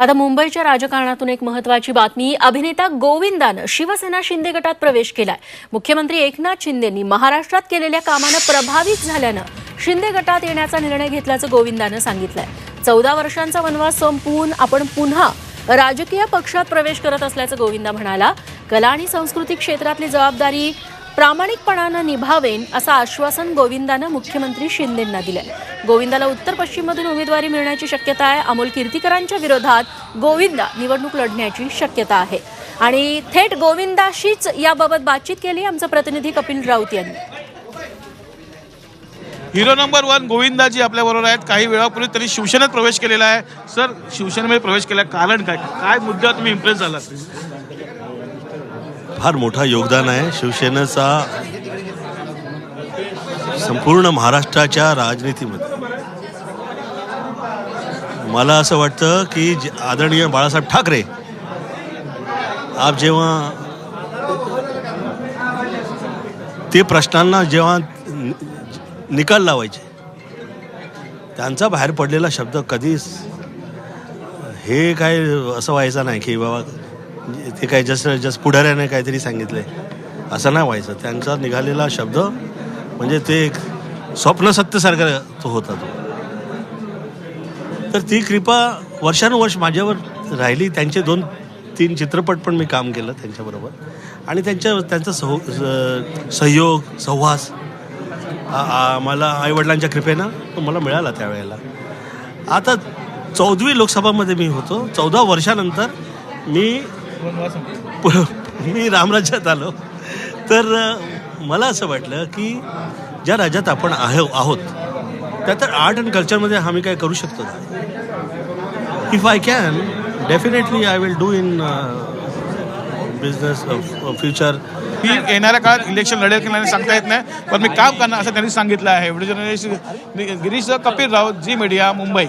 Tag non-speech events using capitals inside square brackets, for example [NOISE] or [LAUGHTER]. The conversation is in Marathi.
आता मुंबईच्या राजकारणातून एक महत्वाची बातमी अभिनेता गोविंदानं शिवसेना शिंदे गटात प्रवेश केलाय. मुख्यमंत्री एकनाथ शिंदेंनी महाराष्ट्रात केलेल्या कामानं प्रभावित झाल्यानं शिंदे गटात येण्याचा निर्णय घेतल्याचं गोविंदानं सांगितलंय. चौदा वर्षांचा वनवास संपवून आपण पुन्हा राजकीय पक्षात प्रवेश करत असल्याचं गोविंदा म्हणाला. कला आणि संस्कृती क्षेत्रातली जबाबदारी प्रामाणिकपणानं निभावेन असं आश्वासन गोविंदानं मुख्यमंत्री शिंदेंना दिलं गोविंदाला उत्तर पश्चिममधून उमेदवारी मिळण्याची शक्यता आहे. अमोल कीर्तीकरांच्या विरोधात गोविंदा निवडणूक लढण्याची शक्यता आहे. आणि थेट गोविंदाशीच याबाबत बातचीत केली आमचं प्रतिनिधी कपिल राऊत यांनी. हिरो नंबर वन गोविंदाजी आपल्या बरोबर आहेत. काही वेळापूर्वी त्यांनी शिवसेनेत प्रवेश केलेला आहे. सर शिवसेनेमध्ये प्रवेश केला कारण काय? काय मुद्दा तुम्ही इम्प्रेस झाला फार मोठा योगदान आहे. शिवसेनेचा संपूर्ण महाराष्ट्राच्या राजनीतीमध्ये. मला असं वाटतं की जे- आदरणीय बाळासाहेब ठाकरे आप जेव्हा ते प्रश्नांना जेव्हा निकाल लावायचे त्यांचा बाहेर पडलेला शब्द कधीच हे काय असं व्हायचं नाही की बाबा ते काय जसं जस्ट पुढाऱ्याने काहीतरी सांगितलंय. असं नाही व्हायचं. त्यांचा निघालेला शब्द म्हणजे ते एक स्वप्नसत्यसारखा तो होता तो. तर ती कृपा वर्षानुवर्ष माझ्यावर राहिली. त्यांचे दोन तीन चित्रपट पण मी काम केलं त्यांच्याबरोबर. आणि त्यांच्या त्यांचा सह स- सहयोग सहवास मला आईवडिलांच्या कृपेनं तो मला मिळाला त्यावेळेला. आता चौदवी लोकसभामध्ये मी होतो. चौदा वर्षानंतर मी [LAUGHS] मी रामराज्यात आलो. तर मला असं वाटलं की ज्या राज्यात आपण आहे आहोत त्या तर आर्ट अँड कल्चरमध्ये आम्ही काय करू शकतो if I can definitely I will do in business future ही येणाऱ्या काळात इलेक्शन लढेल की नाही सांगता येत नाही पण मी काम करणार असं त्यांनी सांगितलं आहे. Video journalist Girish Kapil Raut ji media Mumbai.